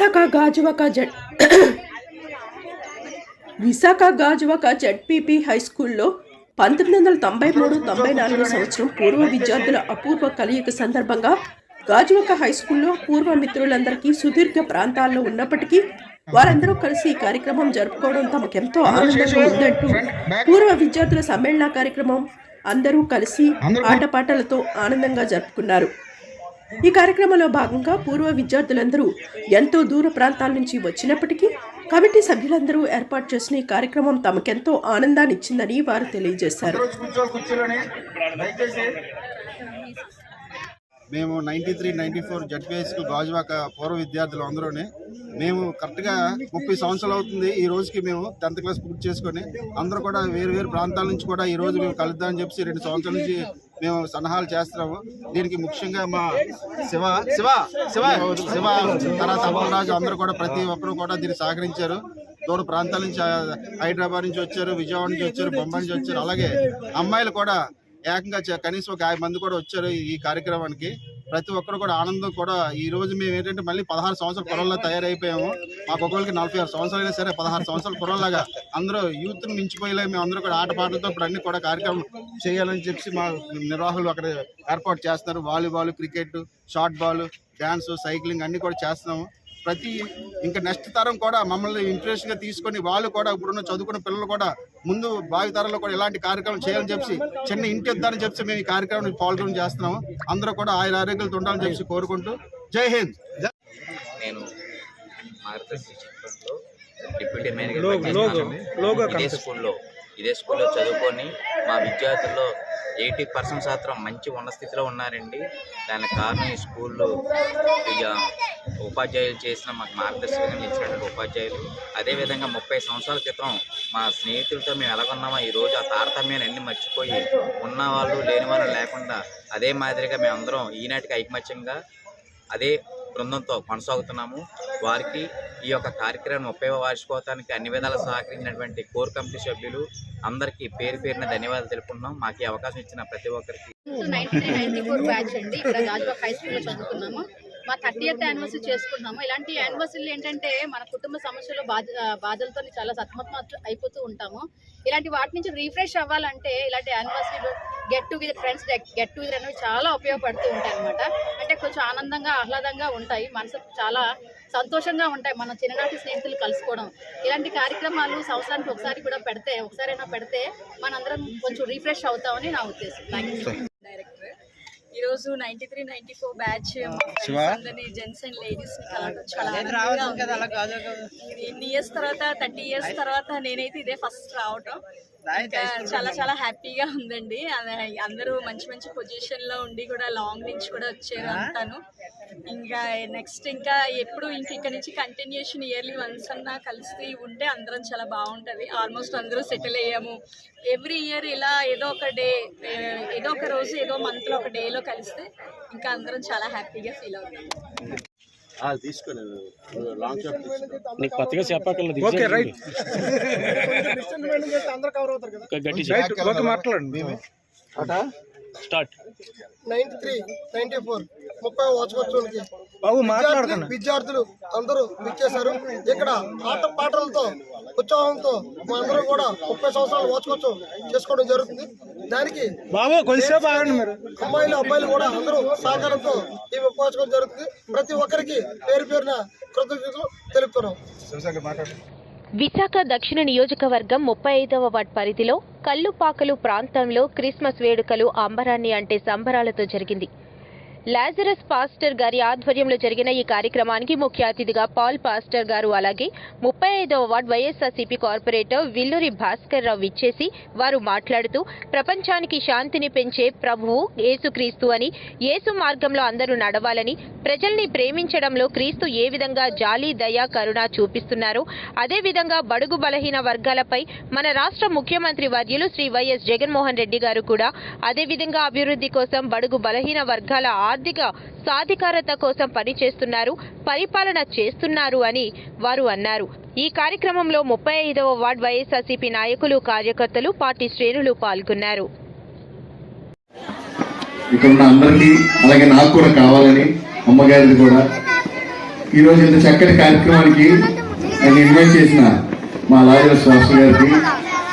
Visakha Gajuwaka Z Visakha Gajuwaka ZPP high స్కూల్లో పంతొమ్మిది వందల తొంభై మూడు తొంభై నాలుగు సంవత్సరం పూర్వ విద్యార్థుల అపూర్వ కలయిక సందర్భంగా గాజువాక హై స్కూల్లో పూర్వ మిత్రులందరికీ సుదీర్ఘ ప్రాంతాల్లో ఉన్నప్పటికీ వారందరూ కలిసి ఈ కార్యక్రమం జరుపుకోవడం తమకెంతో ఆనందంగా ఉందంటూ పూర్వ విద్యార్థుల సమ్మేళన కార్యక్రమం అందరూ కలిసి ఆటపాటలతో ఆనందంగా జరుపుకున్నారు. ఈ కార్యక్రమంలో భాగంగా పూర్వ విద్యార్థులందరూ ఎంతో దూర ప్రాంతాల నుంచి వచ్చినప్పటికీ కమిటీ సభ్యులందరూ ఏర్పాటు చేసిన ఈ కార్యక్రమం తమకెంతో ఆనందాన్ని ఇచ్చిందని వారు తెలియజేశారు. మేము ninety three ninety four ZPI school Gajuwaka పూర్వ విద్యార్థులు అందరూనే మేము కరెక్ట్గా ముప్పై సంవత్సరాలు అవుతుంది. ఈ రోజుకి మేము టెన్త్ క్లాస్ పూర్తి చేసుకొని అందరూ కూడా వేరు వేరు ప్రాంతాల నుంచి కూడా ఈ రోజు మేము కలుద్దామని చెప్పి రెండు సంవత్సరాల నుంచి మేము సన్నాహాలు చేస్తున్నాము. దీనికి ముఖ్యంగా మా శివ శివ శివ శివ తర్వాత అమలరాజు అందరూ కూడా ప్రతి ఒక్కరు కూడా దీన్ని సహకరించారు. దూర ప్రాంతాల నుంచి హైదరాబాద్ నుంచి వచ్చారు విజయవాడ నుంచి వచ్చారు బొంబాయి నుంచి వచ్చారు. అలాగే అమ్మాయిలు కూడా ఏకంగా కనీసం ఒక యాభై మంది కూడా వచ్చారు ఈ కార్యక్రమానికి. ప్రతి ఒక్కరు కూడా ఆనందం కూడా ఈ రోజు మేము ఏంటంటే మళ్ళీ పదహారు సంవత్సరాల కుర్రల్లో తయారైపోయాము. మాకు ఒకరికి నలభై ఆరు సంవత్సరాలు అయినా సరే పదహారు సంవత్సరాల కుర్రల్లాగా అందరూ యూత్ని మించిపోయేలా మేము అందరూ కూడా ఆటపాటలతో ఇప్పుడు అన్ని కూడా కార్యక్రమం చేయాలని చెప్పి మా నిర్వాహకులు అక్కడ ఏర్పాటు చేస్తున్నారు. Volleyball cricket short ball dance cycling అన్నీ కూడా చేస్తున్నాము. ప్రతి ఇంకా నెక్స్ట్ తరం కూడా మమ్మల్ని ఇంట్రెస్ట్గా తీసుకొని వాళ్ళు కూడా ఇప్పుడున్న చదువుకున్న పిల్లలు కూడా ముందు భావి తరంలో కూడా ఇలాంటి కార్యక్రమం చేయాలని చెప్పి చిన్న ఇంటి ఇద్దారని చెప్పి మేము ఈ కార్యక్రమం పాల్గొని చేస్తున్నాము. అందరూ కూడా ఆయన ఆరోగ్యాలతో ఉండాలని చెప్పి కోరుకుంటూ జై హింద్. నేను డిప్యూటీ మేనేజర్ స్కూల్లో ఇదే స్కూల్లో చదువుకొని మా విద్యార్థుల్లో ఎయిటీ పర్సెంట్ శాతం మంచి ఉన్న స్థితిలో ఉన్నారండి. దానికి కారణం ఈ స్కూల్లో ఇక ఉపాధ్యాయులు చేసిన మాకు మార్గదర్శకంగా ఇచ్చినటువంటి ఉపాధ్యాయులు. అదేవిధంగా ముప్పై సంవత్సరాల క్రితం మా స్నేహితులతో మేము ఎలాగొన్నామో ఈ రోజు ఆ తారతమ్యాన్ని అన్ని మర్చిపోయి ఉన్న వాళ్ళు లేని వాళ్ళు లేకుండా అదే మాదిరిగా మేమందరం ఈనాటికి ఐకమత్యంగా అదే బృందంతో కొనసాగుతున్నాము. వారికి ఈ యొక్క కార్యక్రమం ముప్పై వార్షికోత్సవానికి అన్ని విధాలు సహకరించినటువంటి కోర్ కమిటీ సభ్యులు అందరికీ పేరు పేరున ధన్యవాదాలు తెలుపుకున్నాం మాకు ఈ అవకాశం ఇచ్చిన ప్రతి ఒక్కరికి. నైన్టీ ఫోర్ బ్యాచ్ అండి. ఇక్కడ హై స్కూల్లో చదువుకున్నాము. మా థర్టీ ఎయిత్ యానివర్సరీ చేసుకుంటున్నాము. ఇలాంటి యానివర్సరీలు ఏంటంటే మన కుటుంబ సమస్యలు బాధ బాధలతో చాలా సతమతం అయిపోతూ ఉంటాము. ఇలాంటి వాటి నుంచి రీఫ్రెష్ అవ్వాలంటే ఇలాంటి యానివర్సరీలు get together friends get together అనేవి చాలా ఉపయోగపడుతూ ఉంటాయి అనమాట అంటే కొంచెం ఆనందంగా ఆహ్లాదంగా ఉంటాయి. మనసు చాలా సంతోషంగా ఉంటాయి మన చిన్ననాటి స్నేహితులు కలుసుకోవడం. ఇలాంటి కార్యక్రమాలు సంవత్సరానికి ఒకసారి కూడా పెడితే ఒకసారైనా పెడితే మనందరం కొంచెం రీఫ్రెష్ అవుతామని నా ఉద్దేశం. థ్యాంక్ యూ డైరెక్టర్ ఈ రోజు ninety three ninety four batch అందరినీ జెంట్స్ అండ్ లేడీస్ ఇన్ని ఇయర్స్ తర్వాత థర్టీ ఇయర్స్ తర్వాత నేనైతే ఇదే ఫస్ట్ రావటం. చాలా చాలా హ్యాపీగా ఉందండి. అందరూ మంచి మంచి పొజిషన్లో ఉండి కూడా లాంగ్ నుంచి కూడా వచ్చారు అంతాను ఇంకా నెక్స్ట్ ఇంకా ఎప్పుడు ఇంక ఇక్కడ నుంచి కంటిన్యూషన్ ఇయర్లీ వన్స్ అన్నా కలిసి ఉంటే అందరం చాలా బాగుంటది. ఆల్మోస్ట్ అందరూ సెటిల్ అయ్యాము. ఎవ్రీ ఇయర్ ఇలా ఏదో ఒక డే ఏదో ఒక రోజు ఏదో మంత్లో ఒక డేలో కలిస్తే ఇంకా అందరం చాలా హ్యాపీగా ఫీల్ అవుతాం. తీసుకుని లాంగ్ షాట్ నీకు కొత్తగా చెప్పక్కర్లేదు ఓకే రైట్ గట్టి రైట్ ఓకే మాట్లాడండి start ninety three ninety four ముప్పై వార్షికోత్సవానికి విద్యార్థులు అందరూ విచ్చేశారు. ఇక్కడ ఆట పాటలతో ఉత్సాహంతో మా అందరూ కూడా ముప్పై సంవత్సరాల వార్షికోత్సవం చేసుకోవడం జరుగుతుంది. దానికి అమ్మాయిలు అబ్బాయిలు కూడా అందరూ సహకారంతో ఈ వార్షికోత్సవం జరుగుతుంది. ప్రతి ఒక్కరికి పేరు పేరున కృతజ్ఞతలు తెలుపుతున్నాం. విశాఖ దక్షిణ నియోజకవర్గం ముప్పై ఐదవ వార్డ్ పరిధిలో కల్లుపాకలు ప్రాంతంలో క్రిస్మస్ వేడుకలు అంబరాన్ని అంటే సంబరాలతో జరిగింది. లాజరస్ పాస్టర్ గారి ఆధ్వర్యంలో జరిగిన ఈ కార్యక్రమానికి ముఖ్య అతిథిగా పాల్ పాస్టర్ గారు అలాగే ముప్పై ఐదవ ward YSRCP corporator Villuri Bhaskar Rao ఇచ్చేసి వారు మాట్లాడుతూ ప్రపంచానికి శాంతిని పెంచే ప్రభువు యేసుక్రీస్తు అని యేసు మార్గంలో అందరూ నడవాలని ప్రజల్ని ప్రేమించడంలో క్రీస్తు ఏ విధంగా జాలి దయ కరుణ చూపిస్తున్నారో అదేవిధంగా బడుగు బలహీన వర్గాలపై మన రాష్ట్ర ముఖ్యమంత్రి వర్యులు శ్రీ వైఎస్ జగన్మోహన్ రెడ్డి గారు కూడా అదేవిధంగా అభివృద్ధి కోసం బడుగు బలహీన వర్గాల ఆర్థిక సాధికారత కోసం పనిచేస్తున్నారు పరిపాలన చేస్తున్నారు అని వారు అన్నారు. ఈ కార్యక్రమంలో ముప్పై ఐదవ వార్డ్ వైఎస్ఆర్సీపీ నాయకులు కార్యకర్తలు పార్టీ శ్రేణులు పాల్గొన్నారు. ఇక్కడ ఉన్న అందరికీ అలాగే నాకు కూడా కావాలని అమ్మగారిది కూడా. ఈరోజు ఇంత చక్కటి కార్యక్రమానికి నేను ఇన్వైట్ చేసిన మా లాయర్ శాస్త్రి గారికి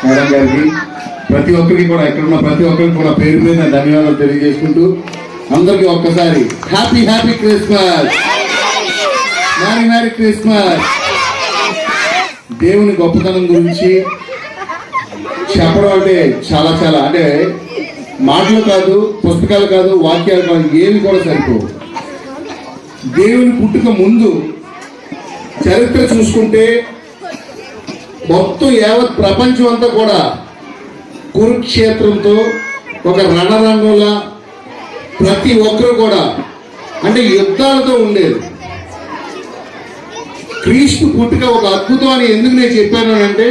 మేడం గారికి ప్రతి ఒక్కరికి కూడా ఇక్కడ ఉన్న ప్రతి ఒక్కరికి కూడా పేరు మీద ధన్యవాదాలు తెలియజేసుకుంటూ అందరికీ ఒక్కసారి happy happy Christmas. Merry merry Christmas. దేవుని గొప్పతనం గురించి చెప్పడం అంటే చాలా చాలా. అంటే మాటలు కాదు పుస్తకాలు కాదు వాక్యాలు కాదు ఏవి కూడా సరిపోవు. దేవుని పుట్టుక ముందు చరిత్ర చూసుకుంటే మొత్తం యావత్ ప్రపంచం అంతా కూడా కురుక్షేత్రంతో ఒక రణరంగంలా ప్రతి ఒక్కరు కూడా అంటే యుద్ధాలతో ఉండేది. క్రీస్తు పుట్టుక ఒక అద్భుతం అని ఎందుకు నేను చెప్పాను అంటే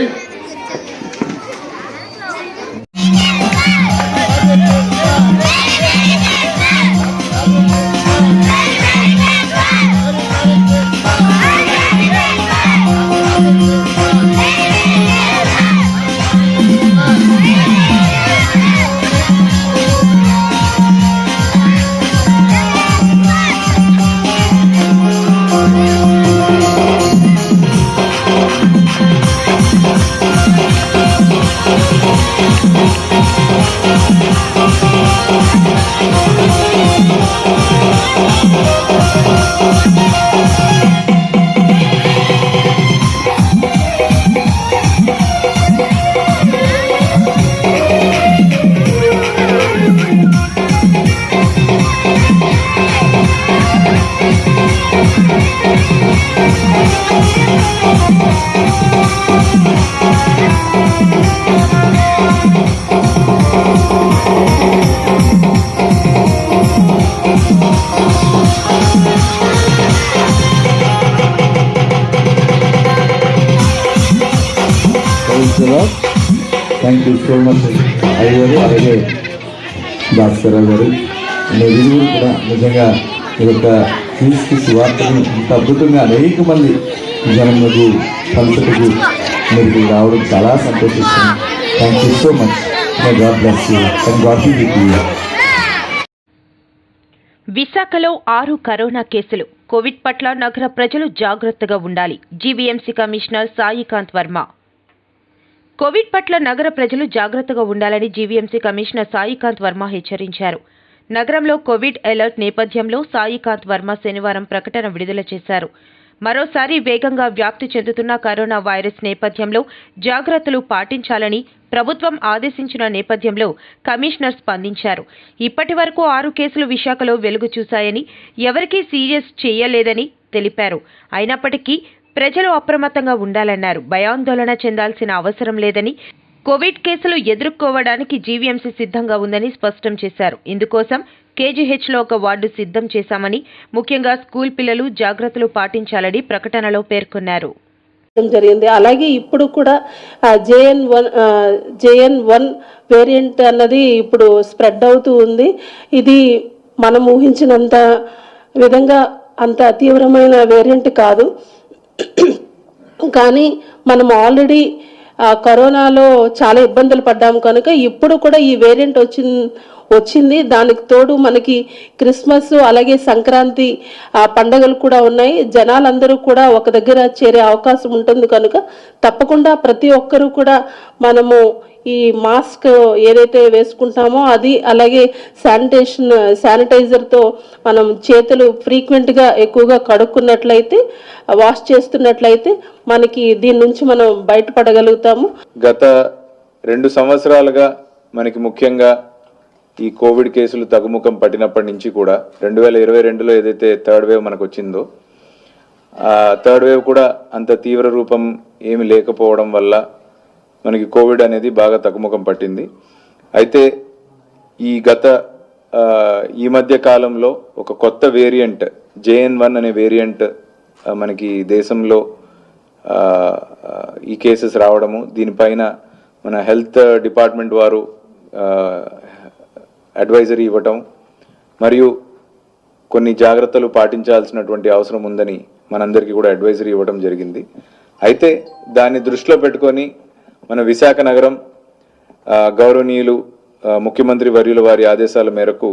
థ్యాంక్ యూ సో మచ్ అయ్యారు అలాగే భాస్కరరావు గారు మీరు కూడా నిజంగా ఈ యొక్క క్రీస్తు వార్తను ఇంత అద్భుతంగా అనేక మంది జనములకు పంచుటకు మీరు రావడం చాలా సంతోషిస్తుంది thank you so much God bless you and God విశాఖలో ఆరు కరోనా కేసులు. కోవిడ్ పట్ల నగర ప్రజలు జాగ్రత్తగా ఉండాలి. GVMC commissioner Saikanth Varma. Covid పట్ల నగర ప్రజలు జాగ్రత్తగా ఉండాలని జీవీఎంసీ కమిషనర్ సాయికాంత్ వర్మ హెచ్చరించారు. నగరంలో కోవిడ్ అలర్ట్ నేపథ్యంలో సాయికాంత్ వర్మ శనివారం ప్రకటన విడుదల చేశారు. మరోసారి వేగంగా వ్యాప్తి చెందుతున్న కరోనా వైరస్ నేపథ్యంలో జాగ్రత్తలు పాటించాలని ప్రభుత్వం ఆదేశించిన నేపథ్యంలో కమిషనర్ స్పందించారు. ఇప్పటి వరకు ఆరు కేసులు విశాఖలో వెలుగు చూశాయని ఎవరికీ సీరియస్ చేయలేదని తెలిపారు. అయినప్పటికీ ప్రజలు అప్రమత్తంగా ఉండాలన్నారు. భయాందోళన చెందాల్సిన అవసరం లేదని కోవిడ్ కేసులు ఎదుర్కోవడానికి జీవీఎంసీ సిద్ధంగా ఉందని స్పష్టం చేశారు. ఇందుకోసం కేజీహెచ్లో ఒక వార్డు సిద్ధం చేశామని ముఖ్యంగా స్కూల్ పిల్లలు జాగ్రత్తలు పాటించాలని ప్రకటనలో పేర్కొన్నారు. జరిగింది. అలాగే ఇప్పుడు కూడా JN one JN one variant అన్నది ఇప్పుడు స్ప్రెడ్ అవుతూ ఉంది. ఇది మనం ఊహించినంత విధంగా అంత తీవ్రమైన వేరియంట్ కాదు. కానీ మనం ఆల్రెడీ కరోనాలో చాలా ఇబ్బందులు పడ్డాము కనుక ఇప్పుడు కూడా ఈ వేరియంట్ వచ్చింది వచ్చింది. దానికి తోడు మనకి క్రిస్మస్ అలాగే సంక్రాంతి ఆ పండగలు కూడా ఉన్నాయి. జనాలందరూ కూడా ఒక దగ్గర చేరే అవకాశం ఉంటుంది కనుక తప్పకుండా ప్రతి ఒక్కరూ కూడా మనము ఈ మాస్క్ ఏదైతే వేసుకుంటామో అది అలాగే శానిటేషన్ శానిటైజర్తో మనం చేతులు ఫ్రీక్వెంట్గా ఎక్కువగా కడుక్కున్నట్లయితే వాష్ చేస్తున్నట్లయితే మనకి దీని నుంచి మనం బయటపడగలుగుతాము. గత రెండు సంవత్సరాలుగా మనకి ముఖ్యంగా ఈ కోవిడ్ కేసులు తగ్గుముఖం పట్టినప్పటి నుంచి కూడా రెండు వేల ఇరవై రెండులో ఏదైతే థర్డ్ వేవ్ మనకు వచ్చిందో థర్డ్ వేవ్ కూడా అంత తీవ్ర రూపం ఏమి లేకపోవడం వల్ల మనకి కోవిడ్ అనేది బాగా తగ్గుముఖం పట్టింది. అయితే ఈ గత ఈ మధ్య కాలంలో ఒక కొత్త వేరియంట్ జేఎన్ వన్ అనే వేరియంట్ మనకి దేశంలో ఈ కేసెస్ రావడము దీనిపైన మన హెల్త్ డిపార్ట్మెంట్ వారు అడ్వైజరీ ఇవ్వటం మరియు కొన్ని జాగ్రత్తలు పాటించాల్సినటువంటి అవసరం ఉందని మనందరికీ కూడా అడ్వైజరీ ఇవ్వడం జరిగింది. అయితే దాన్ని దృష్టిలో పెట్టుకొని మన విశాఖ నగరం గౌరవనీయులు ముఖ్యమంత్రి వర్యుల వారి ఆదేశాల మేరకు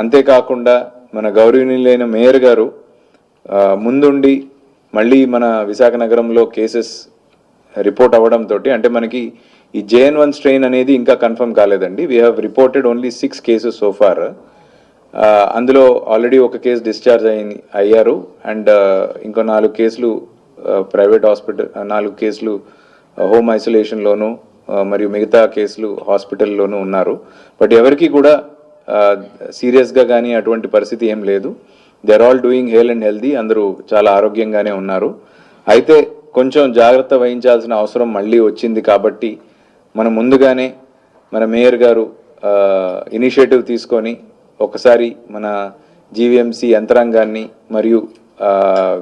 అంతేకాకుండా మన గౌరవనీయులైన మేయర్ గారు ముందుండి మళ్ళీ మన విశాఖ నగరంలో కేసెస్ రిపోర్ట్ అవ్వడంతో అంటే మనకి ఈ జేఎన్ వన్ స్ట్రెయిన్ అనేది ఇంకా కన్ఫర్మ్ కాలేదండి. We have reported only six cases so far అందులో ఆల్రెడీ ఒక కేసు డిశ్చార్జ్ అయి అయ్యారు. అండ్ uh, ఇంకో నాలుగు కేసులు uh, ప్రైవేట్ హాస్పిటల్ uh, నాలుగు కేసులు హోమ్ ఐసోలేషన్లోను మరియు మిగతా కేసులు హాస్పిటల్లోనూ ఉన్నారు. బట్ ఎవరికి కూడా సీరియస్గా కానీ అటువంటి పరిస్థితి ఏం లేదు. They are all doing hell and healthy అందరూ చాలా ఆరోగ్యంగానే ఉన్నారు. అయితే కొంచెం జాగ్రత్త వహించాల్సిన అవసరం మళ్ళీ వచ్చింది కాబట్టి మనం ముందుగానే మన మేయర్ గారు ఇనిషియేటివ్ తీసుకొని ఒకసారి మన జీవీఎంసీ యంత్రాంగాన్ని మరియు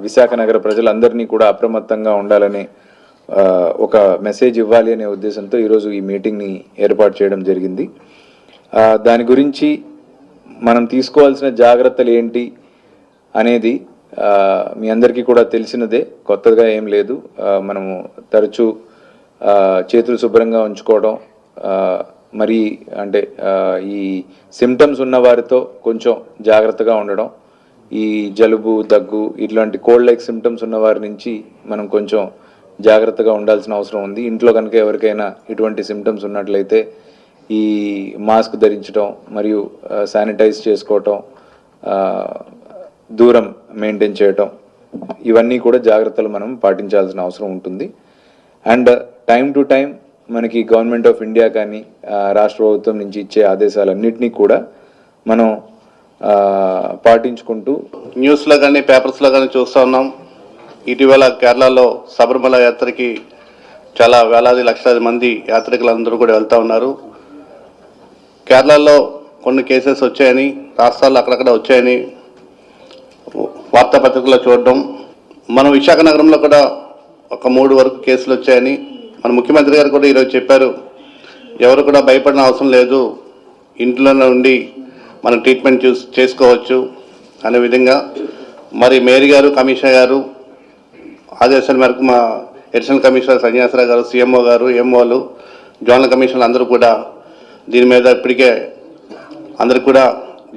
విశాఖ నగర ప్రజలందరినీ కూడా అప్రమత్తంగా ఉండాలనే ఒక మెసేజ్ ఇవ్వాలి అనే ఉద్దేశంతో ఈరోజు ఈ మీటింగ్ని ఏర్పాటు చేయడం జరిగింది. దాని గురించి మనం తీసుకోవాల్సిన జాగ్రత్తలు ఏంటి అనేది మీ అందరికీ కూడా తెలిసినదే కొత్తగా ఏం లేదు. మనము తరచూ చేతులు శుభ్రంగా ఉంచుకోవడం మరి అంటే ఈ సిమ్టమ్స్ ఉన్న వారితో కొంచెం జాగ్రత్తగా ఉండడం ఈ జలుబు దగ్గు ఇట్లాంటి కోల్డ్ లైక్ సిమ్టమ్స్ ఉన్న వారి నుంచి మనం కొంచెం జాగ్రత్తగా ఉండాల్సిన అవసరం ఉంది. ఇంట్లో కనుక ఎవరికైనా ఇటువంటి సిమ్టమ్స్ ఉన్నట్లయితే ఈ మాస్క్ ధరించడం మరియు శానిటైజ్ చేసుకోవటం దూరం మెయింటైన్ చేయటం ఇవన్నీ కూడా జాగ్రత్తలు మనం పాటించాల్సిన అవసరం ఉంటుంది. అండ్ టైం టు టైం మనకి గవర్నమెంట్ ఆఫ్ ఇండియా కానీ రాష్ట్ర ప్రభుత్వం నుంచి ఇచ్చే ఆదేశాలన్నింటినీ కూడా మనం పాటించుకుంటూ న్యూస్లో కానీ పేపర్స్లో కానీ చూస్తూ ఉన్నాం. ఇటీవల కేరళలో శబరిమల యాత్రకి చాలా వేలాది లక్షలాది మంది యాత్రికులందరూ కూడా వెళ్తూ ఉన్నారు. కేరళలో కొన్ని కేసెస్ వచ్చాయని రాష్ట్రాల్లో అక్కడక్కడ వచ్చాయని వార్తాపత్రికల్లో చూడడం. మనం విశాఖ నగరంలో కూడా ఒక మూడు వరకు కేసులు వచ్చాయని మన ముఖ్యమంత్రి గారు కూడా ఈరోజు చెప్పారు ఎవరు కూడా భయపడిన అవసరం లేదు ఇంట్లోనే ఉండి మనం ట్రీట్మెంట్ చూస్ చేసుకోవచ్చు అనే విధంగా. మరి మేరీ గారు కమిషనర్ గారు ఆదేశాల మేరకు మా అడిషనల్ కమిషనర్ సన్యాసరావు గారు సీఎంఓ గారు ఎంఓలు జోనల్ కమిషనర్లు అందరూ కూడా దీని మీద ఇప్పటికే అందరు కూడా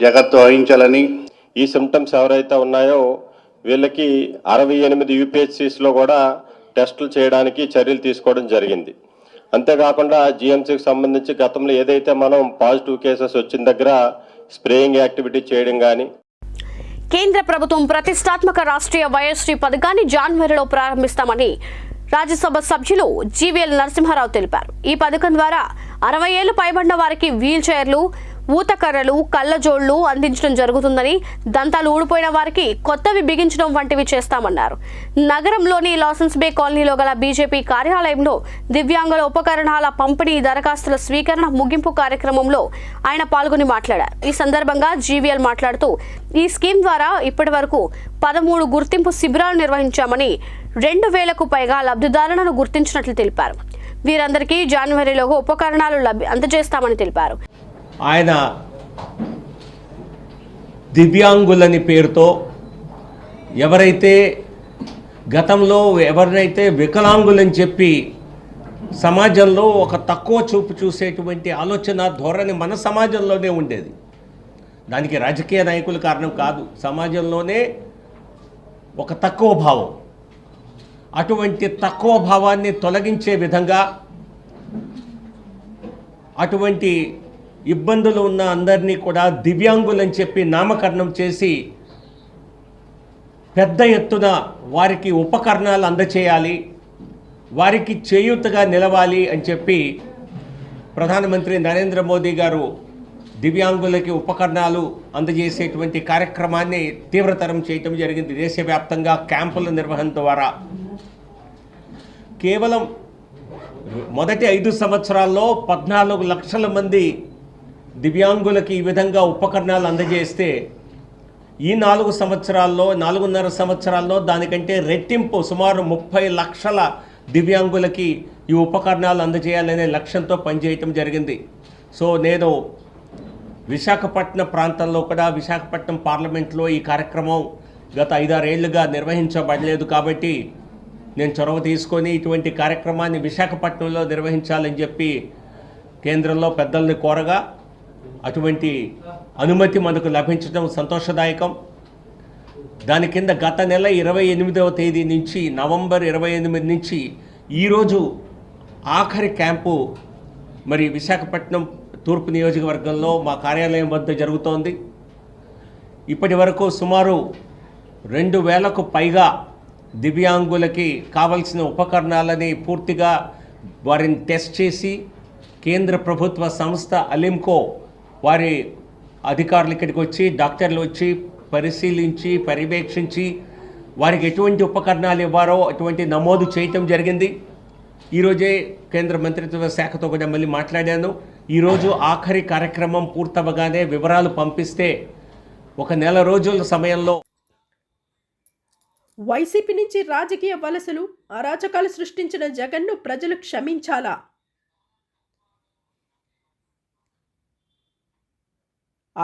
జాగ్రత్త వహించాలని. ఈ సిమ్టమ్స్ ఎవరైతే ఉన్నాయో వీళ్ళకి అరవై ఎనిమిది యూపీహెచ్సిస్లో కూడా టెస్టులు చేయడానికి చర్యలు తీసుకోవడం జరిగింది. అంతేకాకుండా జిఎంసీకి సంబంధించి గతంలో ఏదైతే మనం పాజిటివ్ కేసెస్ వచ్చిన దగ్గర స్ప్రేయింగ్ యాక్టివిటీ చేయడం కానీ కేంద్ర ప్రభుత్వం ప్రతిష్టాత్మక రాష్ట్రీయ వయోశ్రీ పథకాన్ని జనవరిలో ప్రారంభిస్తామని రాజ్యసభ సభ్యులు జీవీఎల్ నరసింహారావు తెలిపారు. ఈ పథకం ద్వారా అరవై ఏళ్ళు పైబడిన వారికి వీల్ చైర్లు ఊతకర్రలు కళ్ళజోళ్ళు అందించడం జరుగుతుందని దంతాలు ఊడిపోయిన వారికి కొత్తవి బిగించడం వంటివి చేస్తామన్నారు. నగరంలోని లాసెన్స్ బే కాలనీలో గల బీజేపీ కార్యాలయంలో దివ్యాంగుల ఉపకరణాల పంపిణీ దరఖాస్తుల స్వీకరణ ముగింపు కార్యక్రమంలో ఆయన పాల్గొని మాట్లాడారు. ఈ సందర్భంగా జీవీఎల్ మాట్లాడుతూ ఈ స్కీమ్ ద్వారా ఇప్పటి వరకు పదమూడు గుర్తింపు శిబిరాలు నిర్వహించామని రెండు వేలకు పైగా లబ్ధిదారులను గుర్తించినట్లు తెలిపారు. వీరందరికీ జనవరిలోగా ఉపకరణాలు లభ్య అందజేస్తామని తెలిపారు. ఆయన దివ్యాంగులని పేరుతో ఎవరైతే గతంలో ఎవరినైతే వికలాంగులని చెప్పి సమాజంలో ఒక తక్కువ చూపు చూసేటువంటి ఆలోచన ధోరణి మన సమాజంలోనే ఉండేది. దానికి రాజకీయ నాయకులు కారణం కాదు. సమాజంలోనే ఒక తక్కువ భావం. అటువంటి తక్కువ భావాన్ని తొలగించే విధంగా అటువంటి ఇబ్బందులు ఉన్న అందరినీ కూడా దివ్యాంగులని చెప్పి నామకరణం చేసి పెద్ద ఎత్తున వారికి ఉపకరణాలు అందచేయాలి వారికి చేయూతగా నిలవాలి అని చెప్పి ప్రధానమంత్రి నరేంద్ర మోదీ గారు దివ్యాంగులకి ఉపకరణాలు అందజేసేటువంటి కార్యక్రమాన్ని తీవ్రతరం చేయటం జరిగింది. దేశవ్యాప్తంగా క్యాంపుల నిర్వహణ ద్వారా కేవలం మొదటి ఐదు సంవత్సరాల్లో పద్నాలుగు లక్షల మంది దివ్యాంగులకి ఈ విధంగా ఉపకరణాలు అందజేస్తే ఈ నాలుగు సంవత్సరాల్లో నాలుగున్నర సంవత్సరాల్లో దానికంటే రెట్టింపు సుమారు ముప్పై లక్షల దివ్యాంగులకి ఈ ఉపకరణాలు అందజేయాలనే లక్ష్యంతో పనిచేయటం జరిగింది. సో నేను విశాఖపట్నం ప్రాంతంలో కూడా విశాఖపట్నం పార్లమెంట్లో ఈ కార్యక్రమం గత ఐదారేళ్ళుగా నిర్వహించబడలేదు కాబట్టి నేను చొరవ తీసుకొని ఇటువంటి కార్యక్రమాన్ని విశాఖపట్నంలో నిర్వహించాలని చెప్పి కేంద్రంలో పెద్దల్ని కోరగా అటువంటి అనుమతి మనకు లభించడం సంతోషదాయకం. దాని కింద గత నెల ఇరవై ఎనిమిదవ తేదీ నుంచి నవంబర్ ఇరవై ఎనిమిది నుంచి ఈరోజు ఆఖరి క్యాంపు మరి విశాఖపట్నం తూర్పు నియోజకవర్గంలో మా కార్యాలయం వద్ద జరుగుతోంది. ఇప్పటి వరకు సుమారు రెండు వేలకు పైగా దివ్యాంగులకి కావలసిన ఉపకరణాలని పూర్తిగా వారిని టెస్ట్ చేసి కేంద్ర ప్రభుత్వ సంస్థ అలింకో వారి అధికారులు ఇక్కడికి వచ్చి డాక్టర్లు వచ్చి పరిశీలించి పర్యవేక్షించి వారికి ఎటువంటి ఉపకరణాలు ఇవ్వారో అటువంటి నమోదు చేయటం జరిగింది. ఈరోజే కేంద్ర మంత్రిత్వ శాఖతో కూడా మళ్ళీ మాట్లాడాను. ఈరోజు ఆఖరి కార్యక్రమం పూర్తవగానే వివరాలు పంపిస్తే ఒక నెల రోజుల సమయంలో వైసీపీ నుంచి రాజకీయ వలసలు అరాచకాలు సృష్టించిన జగన్ను ప్రజలు క్షమించాలా?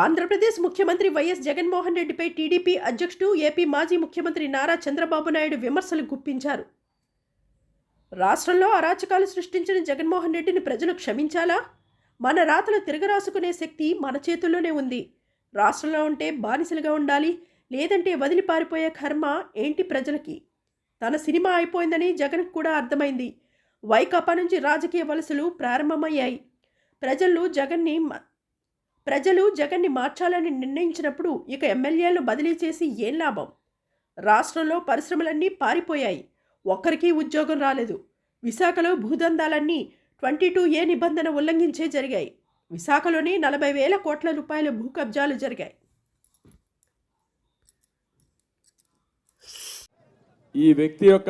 ఆంధ్రప్రదేశ్ ముఖ్యమంత్రి వైఎస్ జగన్మోహన్ రెడ్డిపై టీడీపీ అధ్యక్షుడు ఏపీ మాజీ ముఖ్యమంత్రి నారా చంద్రబాబు నాయుడు విమర్శలు గుప్పించారు. రాష్ట్రంలో అరాచకాలు సృష్టించిన జగన్మోహన్ రెడ్డిని ప్రజలు క్షమించాలా? మన రాతలు తిరగరాసుకునే శక్తి మన చేతుల్లోనే ఉంది. రాష్ట్రంలో ఉంటే బానిసలుగా ఉండాలి లేదంటే వదిలి పారిపోయే కర్మ ఏంటి ప్రజలకి? తన సినిమా అయిపోయిందని జగన్కు కూడా అర్థమైంది. వైకాపా నుంచి రాజకీయ వలసలు ప్రారంభమయ్యాయి. ప్రజలు జగన్ని ప్రజలు జగన్ని మార్చాలని నిర్ణయించినప్పుడు ఇక ఎమ్మెల్యేలను బదిలీ చేసి ఏం లాభం? రాష్ట్రంలో పరిశ్రమలన్నీ పారిపోయాయి. ఒక్కరికి ఉద్యోగం రాలేదు. విశాఖలో భూదందాలన్నీ ట్వంటీ టూ ఏ నిబంధన ఉల్లంఘించే జరిగాయి. విశాఖలోని నలభై వేల కోట్ల రూపాయల భూ కబ్జాలు జరిగాయి. ఈ వ్యక్తి యొక్క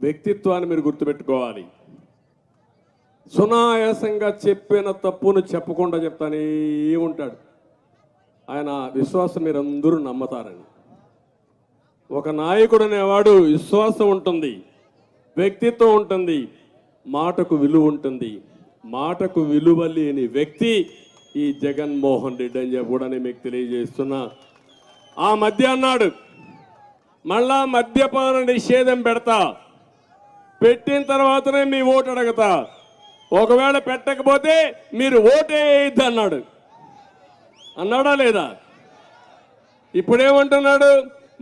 వ్యక్తిత్వాన్ని మీరు గుర్తుపెట్టుకోవాలి. సునాయాసంగా చెప్పిన తప్పును చెప్పకుండా చెప్తానే ఉంటాడు. ఆయన విశ్వాసం మీరందరూ నమ్మతారని. ఒక నాయకుడు అనేవాడు విశ్వాసం ఉంటుంది వ్యక్తిత్వం ఉంటుంది మాటకు విలువ ఉంటుంది. మాటకు విలువ లేని వ్యక్తి ఈ జగన్మోహన్ రెడ్డి అని చెప్పి మీకు తెలియజేస్తున్నా. ఆ మధ్య అన్నాడు మళ్ళా మద్యపాన నిషేధం పెడతా పెట్టిన తర్వాతనే మీ ఓటు అడగతా. ఒకవేళ పెట్టకపోతే మీరు ఓటే అన్నాడు. అన్నాడా లేదా? ఇప్పుడేమంటున్నాడు?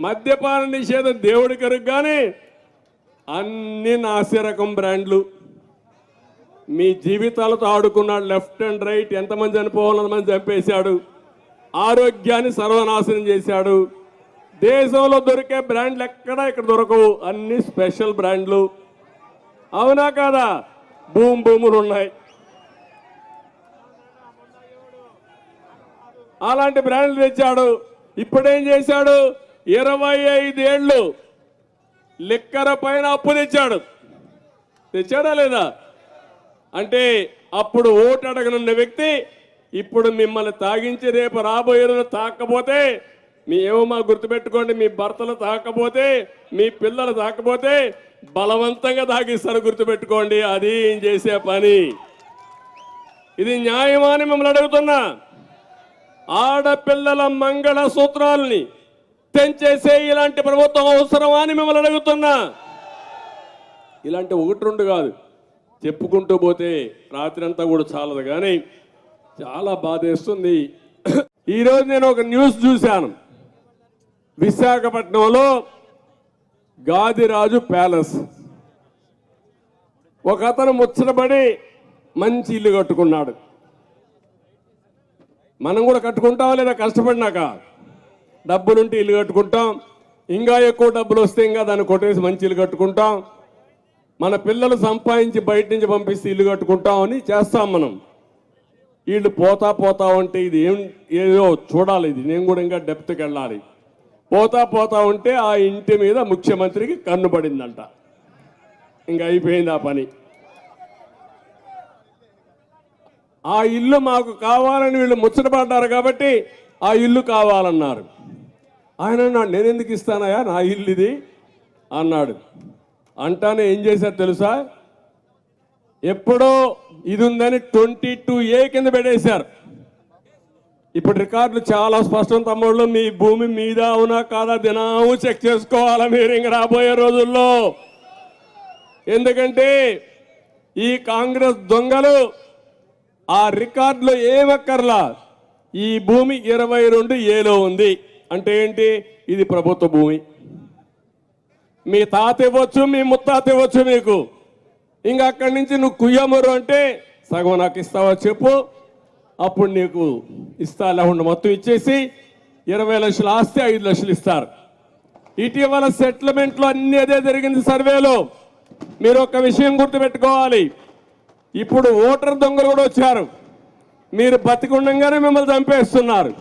మద్యపాన నిషేధం దేవుడి కరకు కానీ అన్ని నాసిరకం బ్రాండ్లు. మీ జీవితాలతో ఆడుకున్నాడు లెఫ్ట్ అండ్ రైట్ ఎంతమంది చనిపోవాలని మంది చంపేశాడు. ఆరోగ్యాన్ని సర్వనాశనం చేశాడు. దేశంలో దొరికే బ్రాండ్లు ఎక్కడా ఇక్కడ దొరకవు. అన్ని స్పెషల్ బ్రాండ్లు. అవునా కాదా? భూమి భూములు ఉన్నాయి అలాంటి బ్రాండ్లు తెచ్చాడు. ఇప్పుడేం చేశాడు? ఇరవై ఐదేళ్ళు లిక్కర పైన అప్పు తెచ్చాడు. తెచ్చాడా లేదా? అంటే అప్పుడు ఓటు అడగనున్న వ్యక్తి ఇప్పుడు మిమ్మల్ని తాగించి రేపు రాబోయే రోజు తాకపోతే మీ ఏమో మా గుర్తుపెట్టుకోండి మీ భర్తలు తాకపోతే మీ పిల్లలు తాకపోతే బలవంతంగా తాగిస్తారు గుర్తుపెట్టుకోండి అది ఏం చేసే పని. ఇది న్యాయమా అని మిమ్మల్ని అడుగుతున్నా. ఆడపిల్లల మంగళ సూత్రాలని తెంచేసే ఇలాంటి ప్రభుత్వం అవసరమా అని మిమ్మల్ని అడుగుతున్నా. ఇలాంటి ఒకటి రెండు కాదు. చెప్పుకుంటూ పోతే రాత్రి అంతా కూడా చాలదు కానీ చాలా బాధేస్తుంది. ఈరోజు నేను ఒక న్యూస్ చూశాను. విశాఖపట్నంలో గాదిరాజు ప్యాలెస్. ఒక అతను ముచ్చటపడి మంచి ఇల్లు కట్టుకున్నాడు. మనం కూడా కట్టుకుంటాం లేదా కష్టపడినాక? డబ్బులుంటే ఇల్లు కట్టుకుంటాం. ఇంకా ఎక్కువ డబ్బులు వస్తే ఇంకా దాన్ని కొట్టేసి మంచి ఇల్లు కట్టుకుంటాం. మన పిల్లలు సంపాదించి బయట నుంచి పంపిస్తే ఇల్లు కట్టుకుంటాం అని చేస్తాం మనం. వీళ్ళు పోతా పోతా ఉంటే ఇది ఏం ఏదో చూడాలి ఇది. నేను కూడా ఇంకా డెప్త్కి వెళ్ళాలి. పోతా పోతా ఉంటే ఆ ఇంటి మీద ముఖ్యమంత్రికి కన్ను పడిందంట. ఇంకా అయిపోయింది ఆ పని. ఆ ఇల్లు మాకు కావాలని వీళ్ళు ముచ్చటపడ్డారు కాబట్టి ఆ ఇల్లు కావాలన్నారు. ఆయన అన్నాడు నేను ఎందుకు ఇస్తానయా నా ఇల్లు ఇది. అన్నాడు. అంటానే ఏం చేశారు తెలుసా? ఎప్పుడో ఇది ఉందని ట్వంటీ టూ ఏ కింద పెట్టేశారు. ఇప్పుడు రికార్డులు చాలా స్పష్టం తమ్ముళ్ళు మీ భూమి మీద అవునా కాదా దినము చెక్ చేసుకోవాలా మీరు ఇంక రాబోయే రోజుల్లో. ఎందుకంటే ఈ కాంగ్రెస్ దొంగలు ఆ రికార్డులో ఏమక్కర్లా? ఈ భూమి ఇరవై రెండు ఏలో ఉంది. అంటే ఏంటి? ఇది ప్రభుత్వ భూమి. మీ తాత ఇవ్వచ్చు మీ ముత్తాత ఇవ్వచ్చు మీకు. ఇంకా అక్కడి నుంచి నువ్వు కుయ్యమరు అంటే సగం నాకు ఇస్తావా చెప్పు. అప్పుడు నీకు ఇస్తా లేకుండా మొత్తం ఇచ్చేసి ఇరవై లక్షల ఆస్తి ఐదు లక్షలు ఇస్తారు. ఇటీవల సెటిల్మెంట్లో అన్ని అదే జరిగింది సర్వేలో. మీరు ఒక విషయం గుర్తుపెట్టుకోవాలి. ఇప్పుడు ఓటర్ దొంగలు కూడా వచ్చారు. మీరు బతికుండగానే మిమ్మల్ని చంపేస్తున్నారు.